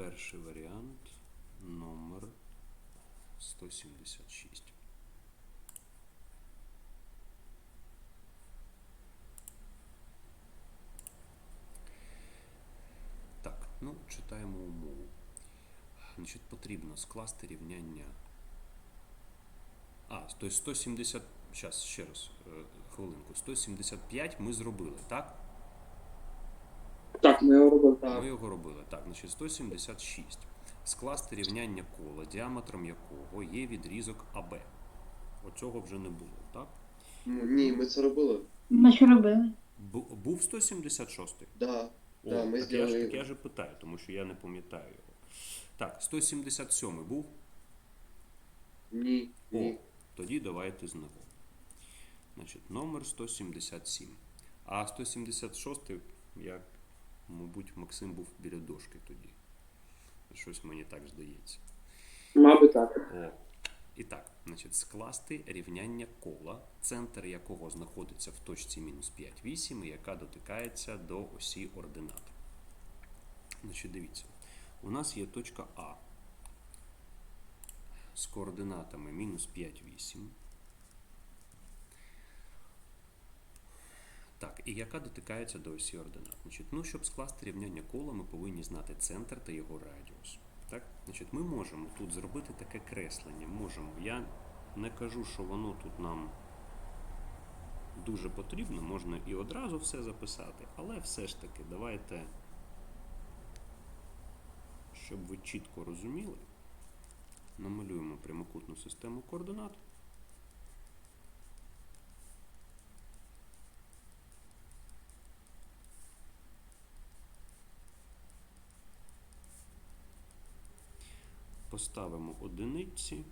перший варіант номер 176. Так, ну, читаємо умову. Значить, потрібно скласти рівняння. А, то есть 170. Зараз, ще раз, е, хвилинку. 175 ми зробили, так? Так, ми його робили Ми його робили. Так, значить 176. Скласти рівняння кола, діаметром якого є відрізок АБ. Оцього вже не було, так? Ну, Ні, ми це робили. Ми що робили? Бу- Був 176? Да. О, Да, ми так, я ж, зробили. так я ж і питаю, тому що я не пам'ятаю його. Так, 177 був? Ні, О, ні. тоді давайте знову. Значить, номер 177. А 176, як, мабуть, Максим був біля дошки тоді. Щось мені так здається. Мабуть, так. О. І так, значить, скласти рівняння кола, центр якого знаходиться в точці мінус 5, 8, і яка дотикається до осі ординат. Значить, дивіться, у нас є точка А з координатами мінус 5, 8. Так, і яка дотикається до осі ординат. Значить, ну, щоб скласти рівняння кола, ми повинні знати центр та його радіус. Так? Значить, ми можемо тут зробити таке креслення. Можемо. Я не кажу, що воно тут нам дуже потрібно, можна і одразу все записати, але все ж таки, давайте, щоб ви чітко розуміли, намалюємо прямокутну систему координат. Поставимо одиниці.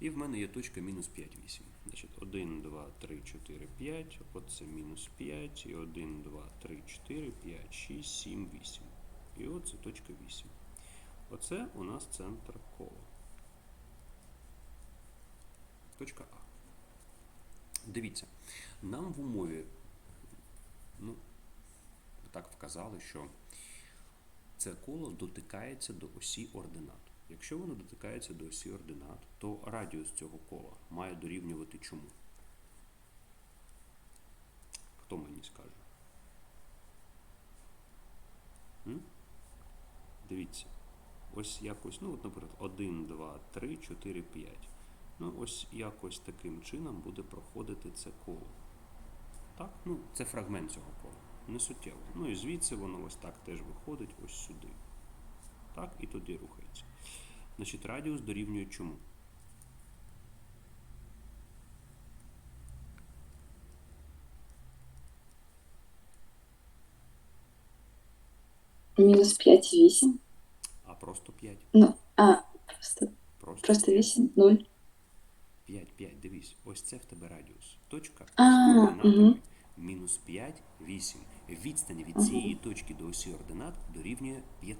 І в мене є точка мінус 5, 8. Значить, 1, 2, 3, 4, 5. Оце мінус 5. І 1, 2, 3, 4, 5, 6, 7, 8. І оце точка 8. Оце у нас центр кола. Точка А. Дивіться, нам в умові, ну, так вказали, що це коло дотикається до осі ординат. Якщо воно дотикається до осі ординат, то радіус цього кола має дорівнювати чому? Хто мені скаже? М? Дивіться. Ось якось, ну, от, наприклад, 1, 2, 3, 4, 5. Ну, ось якось таким чином буде проходити це коло. Так? Ну, це фрагмент цього кола. Не суттєво. Ну і звідси воно ось так теж виходить ось сюди. Так, і туди рухається. Значить, радіус дорівнює чому? Мінус 5, 8. А просто 5. Ну, а, просто, Просто, просто 8, 0. 5, 5, дивись. Ось це в тебе радіус. Точка А, мгм. Мінус 5, 8. Відстань від цієї точки до осі ординат дорівнює 5.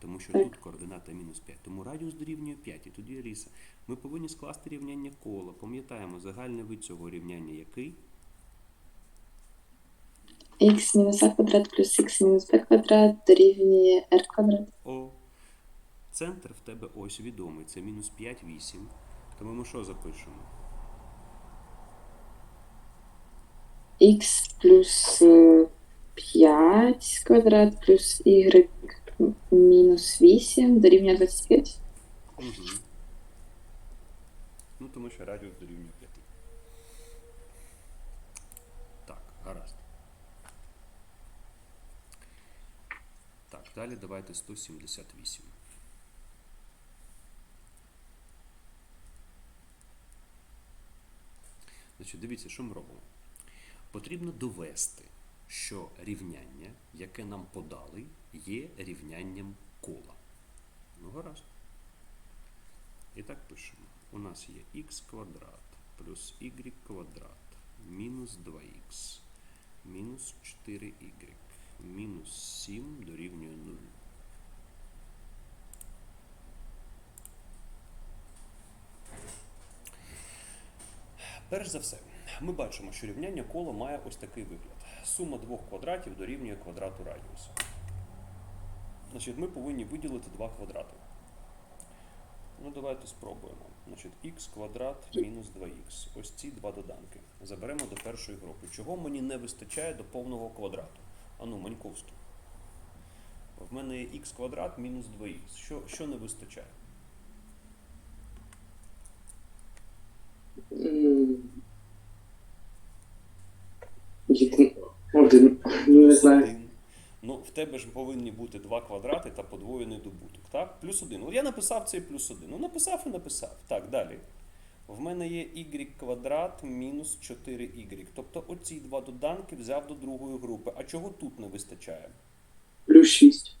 Тому що тут координата мінус 5. Тому радіус дорівнює 5. І тоді ріса. Ми повинні скласти рівняння кола. Пам'ятаємо, загальний вид цього рівняння який? Х мінус а квадрат плюс х мінус b квадрат дорівнює r квадрат. О. Центр в тебе ось відомий. Це мінус 5, 8. Тому ми що запишемо? Х плюс е, 5 квадрат плюс y мінус 8 дорівнює 25. Угу. Ну, тому що радіус дорівнює 5. Так, гаразд. Так, далі давайте 178. Значить, дивіться, що ми робимо. Потрібно довести, що рівняння, яке нам подали, є рівнянням кола. Ну, гаразд. І так пишемо. У нас є х квадрат плюс y квадрат мінус 2х мінус 4y мінус 7 дорівнює 0. Перш за все, ми бачимо, що рівняння кола має ось такий вигляд. Сума двох квадратів дорівнює квадрату радіуса. Значить, ми повинні виділити два квадрати. Ну, давайте спробуємо. Значить, х квадрат мінус 2х. Ось ці два доданки. Заберемо до першої групи. Чого мені не вистачає до повного квадрату? Ану, Маньковський. В мене є х квадрат мінус 2х. Що, що не вистачає? Один. Ну, не знаю. Один. Ну, в тебе ж повинні бути два квадрати та подвоєний добуток. Так? Плюс один. От я написав цей плюс один. Ну, написав і написав. Так, далі. В мене є y квадрат мінус 4y. Тобто оці два доданки взяв до другої групи. А чого тут не вистачає? Плюс 6.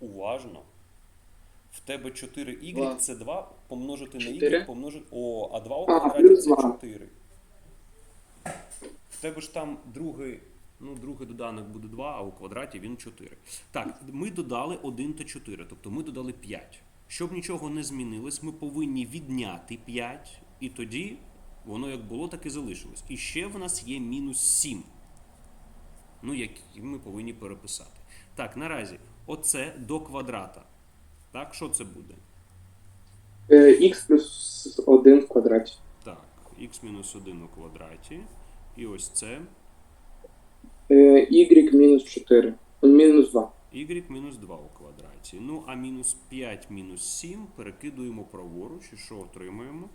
Уважно. В тебе 4y Два. це 2 помножити на y, помножити. О, а 2 у квадраті це 4. В тебе ж там другий, ну, другий доданок буде 2, а у квадраті він 4. Так, ми додали 1 та 4, тобто ми додали 5. Щоб нічого не змінилось, ми повинні відняти 5, і тоді воно як було, так і залишилось. І ще в нас є мінус 7. Ну, які ми повинні переписати. Так, наразі, оце до квадрата. Так, що це буде? Е, Х плюс 1 в квадраті. Так, х-1 у квадраті. І ось це Е, Y мінус 4. Мінус 2. y мінус 2 у квадраті. Ну, а мінус 5 мінус 7 перекидуємо праворуч, і що отримаємо?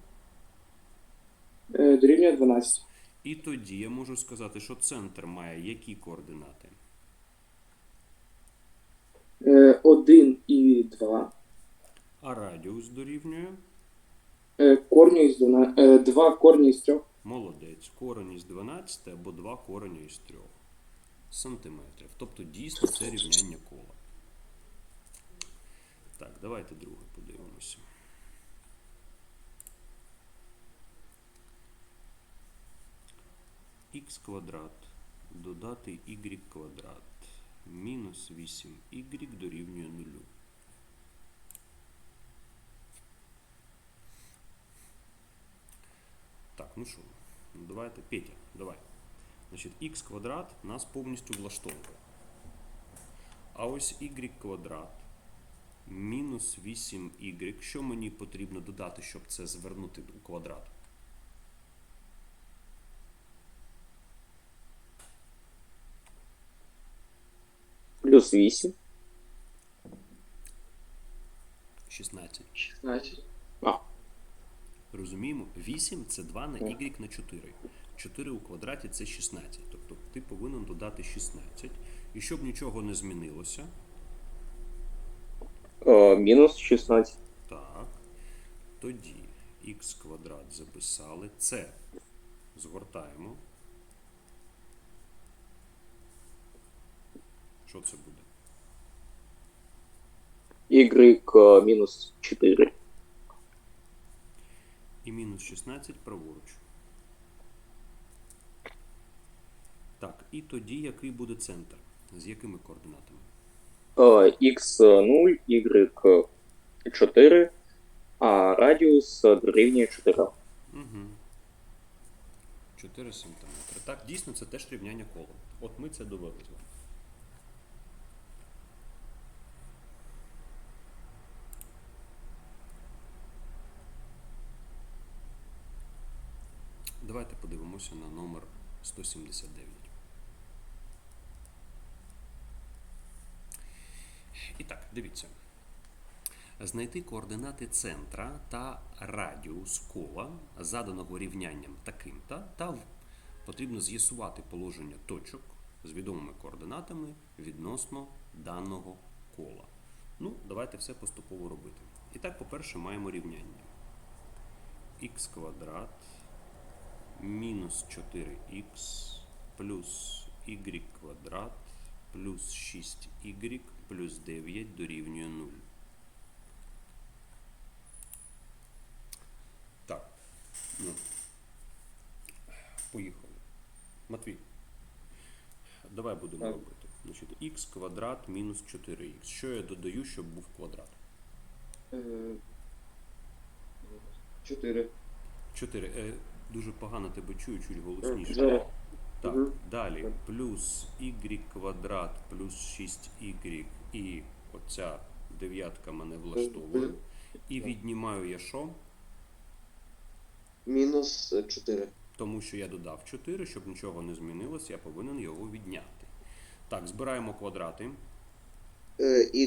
Е, дорівнює 12. І тоді я можу сказати, що центр має які координати? Е, 1 і 2. А радіус дорівнює. Е, корні із 12. Е, 2 корні із 3. Молодець. Корень із 12 або 2 корені із 3 сантиметрів. Тобто дійсно це рівняння кола. Так, давайте друге подивимося. х квадрат додати y квадрат мінус 8y дорівнює 0. Так, ну що, давайте, Петя, давай. Значить, х квадрат нас повністю влаштовує. А ось y квадрат мінус 8y. Що мені потрібно додати, щоб це звернути у квадрат? Плюс 8. 16. 16. Розуміємо? 8 це 2 на y на 4. 4 у квадраті це 16. Тобто ти повинен додати 16. І щоб нічого не змінилося, Е, мінус 16. Так. Тоді х квадрат записали. Це згортаємо. Що це буде? Y е, мінус 4. І мінус 16 праворуч. Так, і тоді який буде центр? З якими координатами? Х 0, Y 4, а радіус е, дорівнює 4. Угу. 4 сантиметри. Так, дійсно, це теж рівняння кола. От ми це довели з вами. Давайте подивимося на номер 179. І так, дивіться. Знайти координати центра та радіус кола, заданого рівнянням таким-то, та потрібно з'ясувати положення точок з відомими координатами відносно даного кола. Ну, давайте все поступово робити. І так, по-перше, маємо рівняння. х квадрат мінус 4х плюс y квадрат плюс 6y плюс 9 дорівнює 0. Так. Ну. Поїхали. Матвій. Давай будемо Так. робити. Значить, х квадрат мінус 4х. Що я додаю, щоб був квадрат? Е, 4. 4. Е, дуже погано тебе чую, чуть голосніше. Зараз. Так, далі. Плюс y квадрат плюс 6y і оця дев'ятка мене влаштовує. І віднімаю я що? Мінус 4. Тому що я додав 4, щоб нічого не змінилось, я повинен його відняти. Так, збираємо квадрати.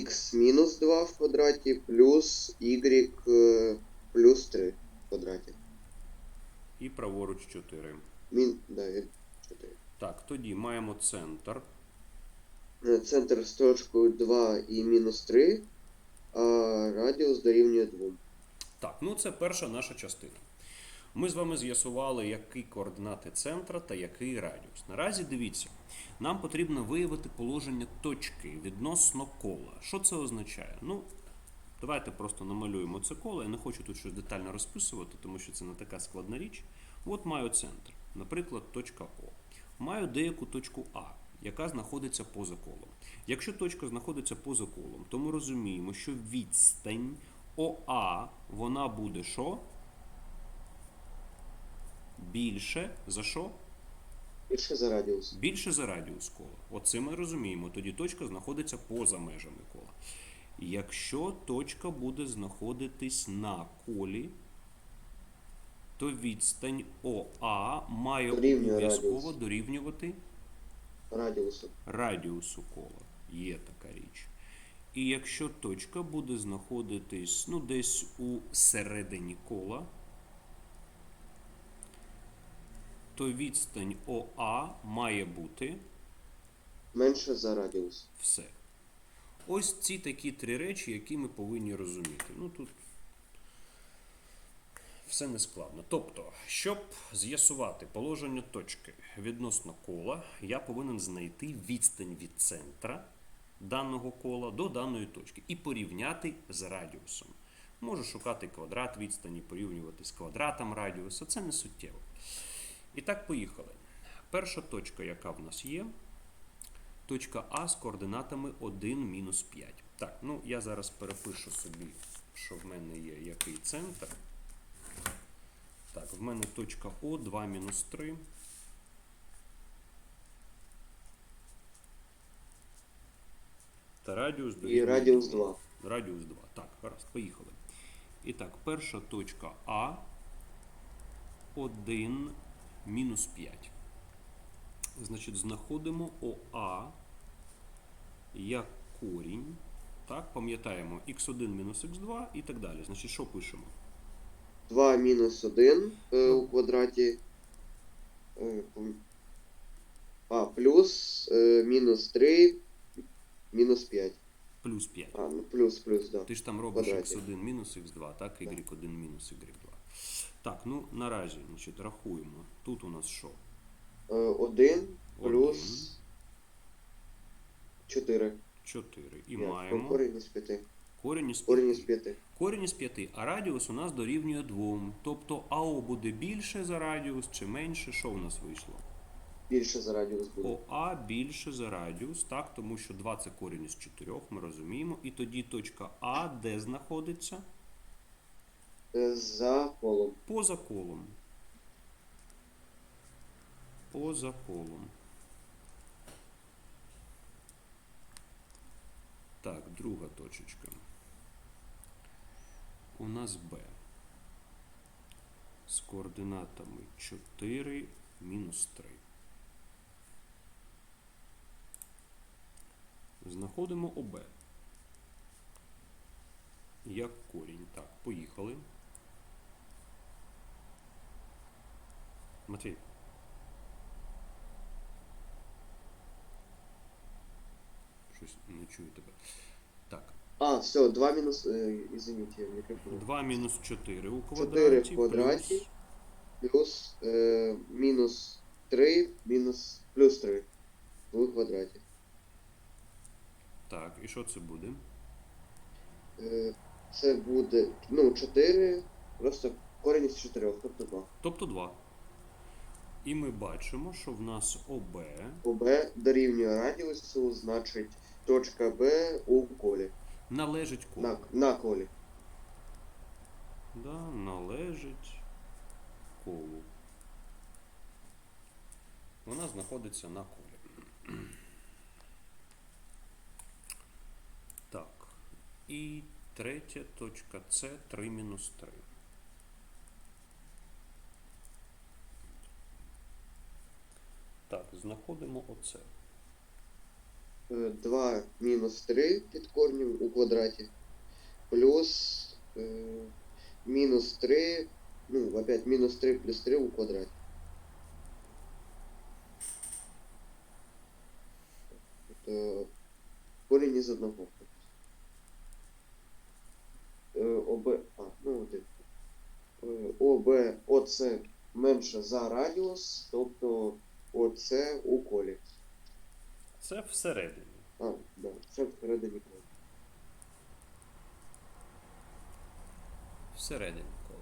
Х мінус 2 в квадраті плюс y е, плюс 3 в квадраті. І праворуч 4. Мін, да, 4. Так, тоді маємо центр. Е, Центр з точкою 2 і мінус 3, а радіус дорівнює 2. Так, ну це перша наша частина. Ми з вами з'ясували, які координати центра та який радіус. Наразі дивіться, нам потрібно виявити положення точки відносно кола. Що це означає? Ну, давайте просто намалюємо це коло. Я не хочу тут щось детально розписувати, тому що це не така складна річ. От маю центр, наприклад, точка О. Маю деяку точку А, яка знаходиться поза колом. Якщо точка знаходиться поза колом, то ми розуміємо, що відстань ОА вона буде що? Більше за що? Більше за радіус. Більше за радіус кола. Оце ми розуміємо. Тоді точка знаходиться поза межами кола. Якщо точка буде знаходитись на колі, то відстань ОА має Дорівнює обов'язково дорівнювати Радіусу. радіусу кола. Є така річ. І якщо точка буде знаходитись ну, десь у середині кола, то відстань ОА має бути Менше за радіус. все. Ось ці такі три речі, які ми повинні розуміти. Ну тут все не складно. Тобто, щоб з'ясувати положення точки відносно кола, я повинен знайти відстань від центра даного кола до даної точки і порівняти з радіусом. Можу шукати квадрат відстані, порівнювати з квадратом радіуса, це не суттєво. І так, поїхали. Перша точка, яка в нас є, точка А з координатами 1 мінус 5. Так, ну я зараз перепишу собі, що в мене є який центр. Так, в мене точка О 2 мінус 3. Та радіус І радіус 2. Радіус 2. Так, гаразд, поїхали. І так, перша точка А 1 мінус 5. Значить, знаходимо ОА як корінь. Так, пам'ятаємо x1 мінус x2 і так далі. Значить, що пишемо? 2 мінус 1 е, у квадраті. Е, а, плюс е, мінус 3, мінус 5. Плюс 5. А, ну плюс, плюс, да. Ти ж там робиш Квадраті. x1 мінус x2, так? y1 мінус y2. Так, ну наразі, значить, рахуємо. Тут у нас що? Е, 1 плюс 4. 4. І Ні, маємо Корінь із 5. корінь із Корінь із 5. 5. Корінь із 5, а радіус у нас дорівнює 2. Тобто АО буде більше за радіус чи менше, що в нас вийшло? Більше за радіус буде. ОА більше за радіус, так, тому що 2 це корінь із 4, ми розуміємо. І тоді точка А де знаходиться? Е, За колом. Поза колом. Поза колом. Так, друга точечка. У нас Б. З координатами 4 мінус 3. Знаходимо ОБ. Як корінь. Так, поїхали. Матвій. Щось не чую тебе. Так, А, все, 2 мінус. Е, извините, мікрофон. 2 мінус 4 у 4 в квадраті. плюс Плюс е, мінус 3, мінус плюс 3 в квадраті. Так, і що це буде? Е, це буде, ну, 4, просто корінь із 4, тобто 2. Тобто 2. І ми бачимо, що в нас ОБ ОБ дорівнює радіусу, значить точка Б у колі. належить колу. На, на колі. Да, належить колу. Вона знаходиться на колі. Так. І третя точка С 3 мінус 3. Так, знаходимо оце. 2 мінус 3 під корнем у квадраті. Плюс е, мінус 3. Ну, опять мінус 3 плюс 3 у квадраті. Тобто корінь із одного. Е, ОБ. А, ну один. Е, ОБ ОЦ менше за радіус, тобто ОЦ у колі. Це всередині. А, да, це всередині кола. Всередині кола.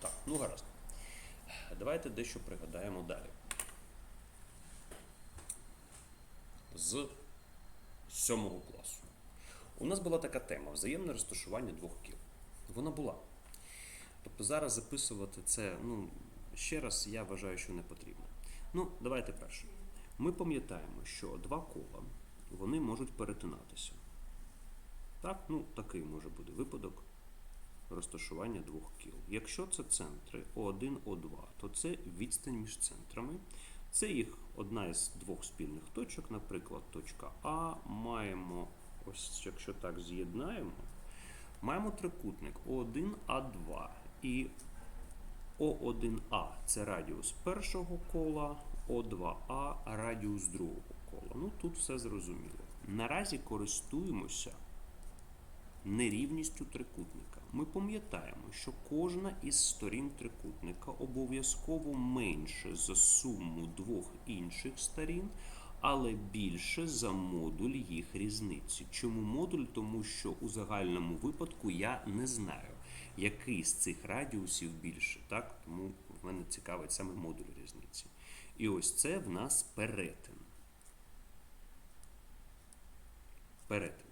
Так, ну гаразд. Давайте дещо пригадаємо далі. З сьомого класу. У нас була така тема взаємне розташування двох кіл. Вона була. Тобто зараз записувати це, ну, ще раз я вважаю, що не потрібно. Ну, давайте перше. Ми пам'ятаємо, що два кола вони можуть перетинатися. Так, ну, такий може бути випадок розташування двох кіл. Якщо це центри О1, О2, то це відстань між центрами. Це їх одна із двох спільних точок, наприклад, точка А. Маємо, ось якщо так з'єднаємо, маємо трикутник О1, А2. І О1А це радіус першого кола, О2А радіус другого кола. Ну тут все зрозуміло. Наразі користуємося нерівністю трикутника. Ми пам'ятаємо, що кожна із сторін трикутника обов'язково менше за суму двох інших сторін, але більше за модуль їх різниці. Чому модуль? Тому що у загальному випадку я не знаю, який з цих радіусів більше. Так? Тому в мене цікавить саме модуль різниці. І ось це в нас перетин. Перетин.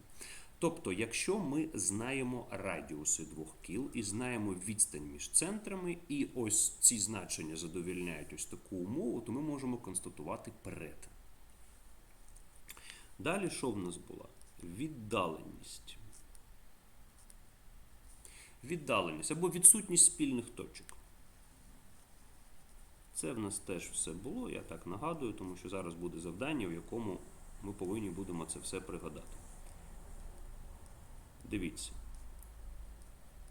Тобто, якщо ми знаємо радіуси двох кіл і знаємо відстань між центрами, і ось ці значення задовільняють ось таку умову, то ми можемо констатувати перетин. Далі що в нас була? Віддаленість. Віддаленість або відсутність спільних точок. Це в нас теж все було, я так нагадую, тому що зараз буде завдання, в якому ми повинні будемо це все пригадати. Дивіться.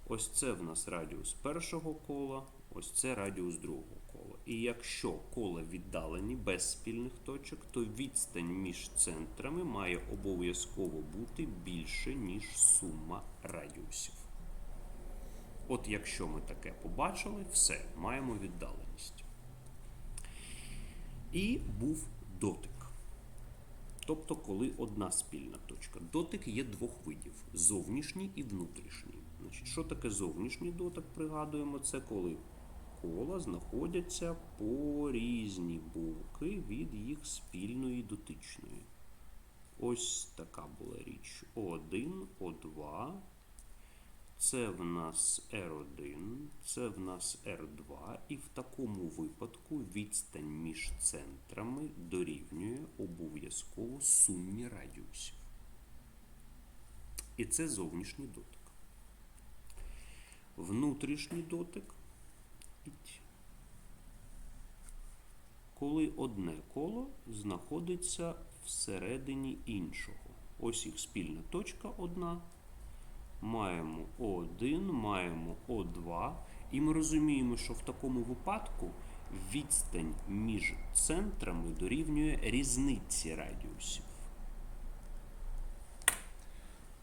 Ось це в нас радіус першого кола, ось це радіус другого кола. І якщо кола віддалені без спільних точок, то відстань між центрами має обов'язково бути більше, ніж сума радіусів. От якщо ми таке побачили, все, маємо віддаленість. І був дотик. Тобто, коли одна спільна точка. Дотик є двох видів: зовнішній і внутрішній. Значить, що таке зовнішній дотик? Пригадуємо, це коли кола знаходяться по різні боки від їх спільної дотичної. Ось така була річ. О1, О2. Це в нас R1, це в нас R2, і в такому випадку відстань між центрами дорівнює обов'язково сумі радіусів. І це зовнішній дотик. Внутрішній дотик, коли одне коло знаходиться всередині іншого. Ось їх спільна точка одна маємо О1, маємо О2, і ми розуміємо, що в такому випадку відстань між центрами дорівнює різниці радіусів.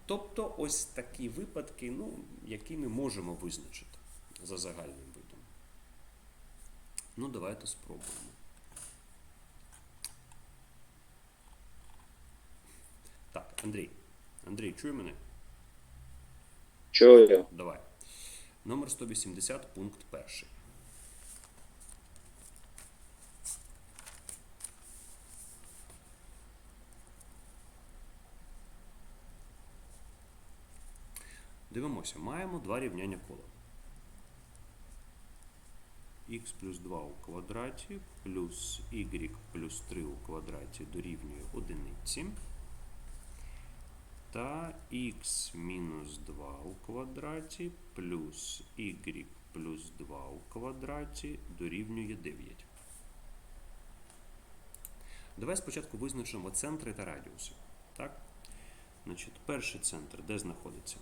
Тобто ось такі випадки, ну, які ми можемо визначити за загальним видом. Ну, давайте спробуємо. Так, Андрій. Андрій, чує мене? Чую. Давай. Номер 180, пункт перший. Дивимося, маємо два рівняння кола. х плюс 2 у квадраті плюс y плюс 3 у квадраті дорівнює одиниці. Та х мінус 2 у квадраті плюс y плюс 2 у квадраті дорівнює 9. Давай спочатку визначимо центри та радіуси. Так? Значить, перший центр де знаходиться?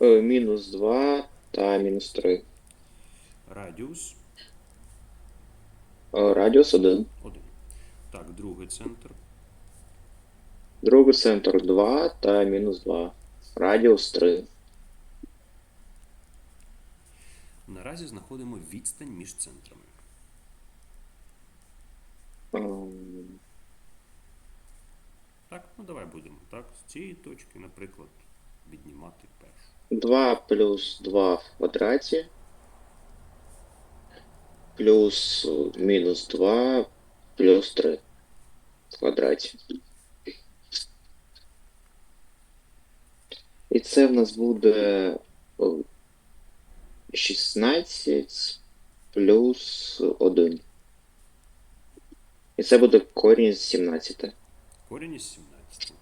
Е, Мінус 2 та мінус 3. Радіус Е, Радіус 1. 1. Так, другий центр. Другий центр 2 та мінус 2. Радіус 3. Наразі знаходимо відстань між центрами. Ем, Так, ну давай будемо. Так, з цієї точки, наприклад, віднімати першу. 2 плюс 2 в квадраті. Плюс мінус 2 плюс 3 в квадраті. І це в нас буде 16 плюс 1. І це буде корінь з 17. Корінь із 17.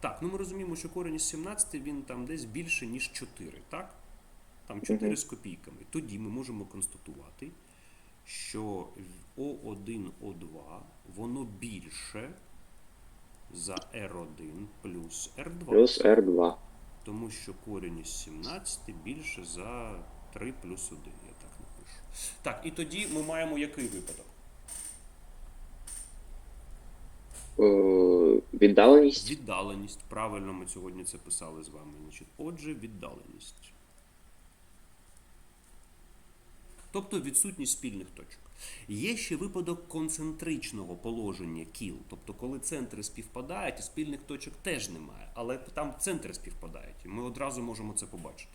Так, ну ми розуміємо, що корінь із 17 він там десь більше, ніж 4, так? Там 4 Мгм. з копійками. Тоді ми можемо констатувати, що О1, О2 воно більше за R1 плюс R2. Плюс R2. Тому що корінь із 17 більше за 3 плюс 1, я так напишу. Так, і тоді ми маємо який випадок? Е, Віддаленість. Віддаленість. Правильно, ми сьогодні це писали з вами. Отже, віддаленість. Тобто відсутність спільних точок. Є ще випадок концентричного положення кіл. Тобто, коли центри співпадають, спільних точок теж немає. Але там центри співпадають, і ми одразу можемо це побачити.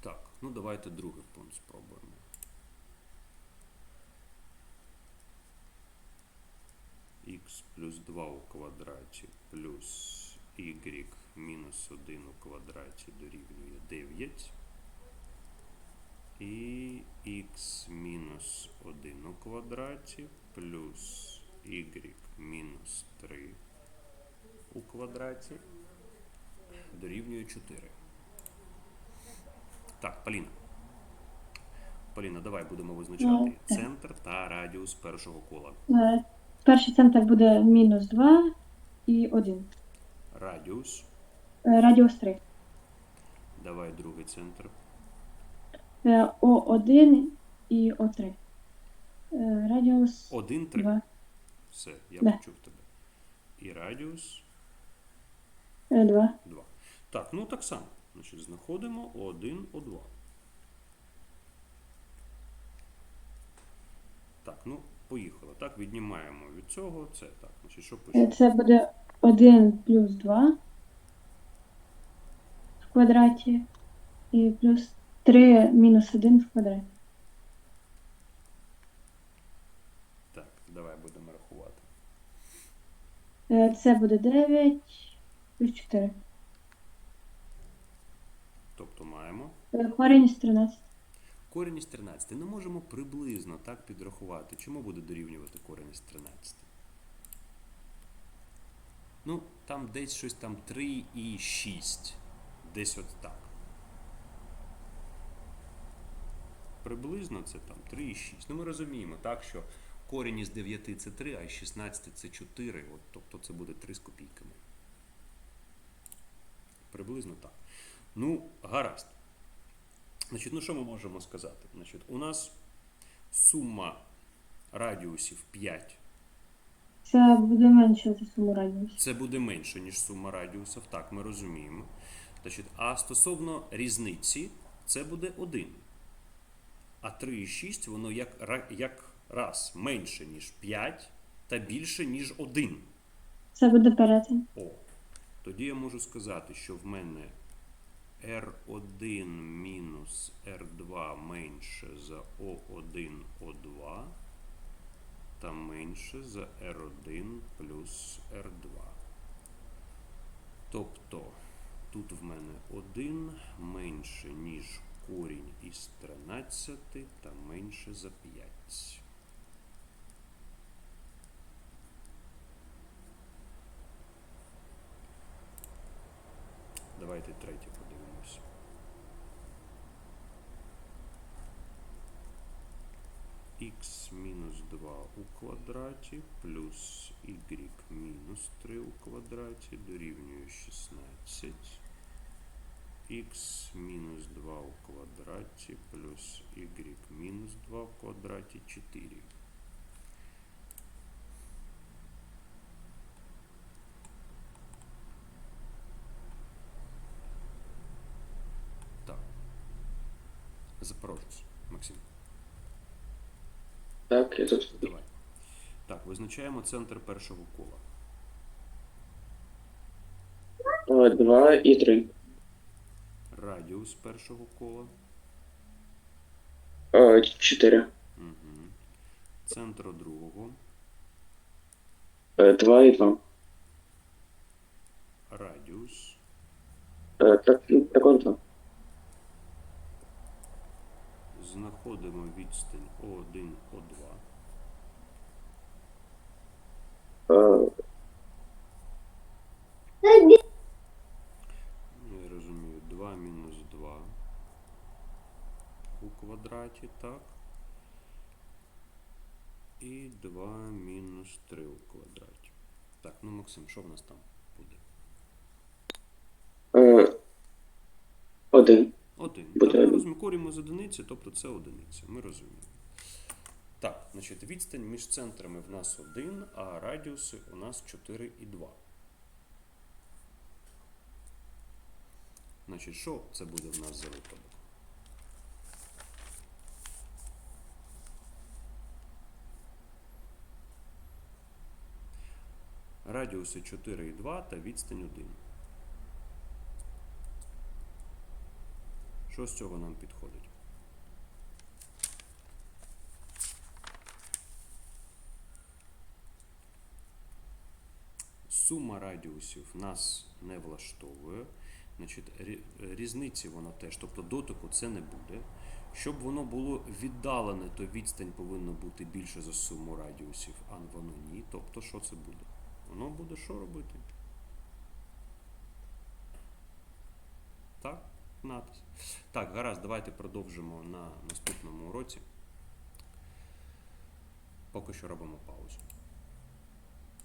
Так, ну давайте другий пункт спробуємо. х плюс 2 у квадраті плюс y мінус 1 у квадраті дорівнює 9. І х мінус 1 у квадраті плюс y мінус 3 у квадраті дорівнює 4. Так, Поліна. Поліна, давай будемо визначати так. центр та радіус першого кола. Е, Перший центр буде мінус 2 і 1. Радіус. Е, Радіус 3. Давай другий центр. Е, О1 і О3. Е, Радіус 1, 3. 2. Все, я Да. почув тебе. І радіус 2. 2. Так, ну так само. Значить, знаходимо О1, О2. Так, ну, поїхали. Так, віднімаємо від цього це. Так, значить, що Е, пишемо? Це буде 1 плюс 2 в квадраті і плюс 3 мінус 1 в квадраті. Так, давай будемо рахувати. Е, Це буде 9 плюс 4. Тобто маємо Е, Корінь з 13. корінь із 13. Не можемо приблизно так підрахувати. Чому буде дорівнювати корінь із 13? Ну, там десь щось там 3 і 6. Десь от так. Приблизно це там 3 і 6. Ну, ми розуміємо, так, що корінь із 9 це 3, а із 16 це 4. От, тобто це буде 3 з копійками. Приблизно так. Ну, гаразд. Значить, ну що ми можемо сказати? Значить, у нас сума радіусів 5. Це буде менше за суму радіусу. Це буде менше, ніж сума радіусів. Так, ми розуміємо. Значить, а стосовно різниці, це буде 1. А 3,6 воно як, як раз менше, ніж 5 та більше, ніж 1. Це буде перетин. О. Тоді я можу сказати, що в мене R1 мінус R2 менше за O1 O2 та менше за R1 плюс R2. Тобто Тут в мене 1 менше, ніж корінь із 13 та менше за 5. Давайте третє подивимось. х мінус 2 у квадраті плюс y мінус 3 у квадраті дорівнює 16. Х мінус 2 у квадраті плюс y мінус 2 у квадраті 4. Так. Запорожець. Максим. Так, я тут. Давай. Так, визначаємо центр першого кола. 2 і 3. Радіус першого кола. 4. Угу. Центр другого. 2 і 2. Радіус. Так, також 2. Знаходимо відстань О1, О2. Ну, Я розумію, 2 мінус 2 у квадраті, так. І 2 мінус 3 у квадраті. Так, ну Максим, що в нас там буде? 1. Один. Буде Так, ми один. розуміємо, з одиниці, тобто це одиниця. Ми розуміємо. Так, значить, відстань між центрами в нас 1, а радіуси у нас 4 і 2. Значить, що це буде в нас за випадок? Радіуси 4 і 2 та відстань 1. Що з цього нам підходить? Сума радіусів нас не влаштовує. Значить, різниці воно теж, тобто дотику це не буде. Щоб воно було віддалене, то відстань повинна бути більше за суму радіусів, а воно ні. Тобто, що це буде? Воно буде що робити? Так? Натис. Так, гаразд, давайте продовжимо на наступному уроці. Поки що робимо паузу.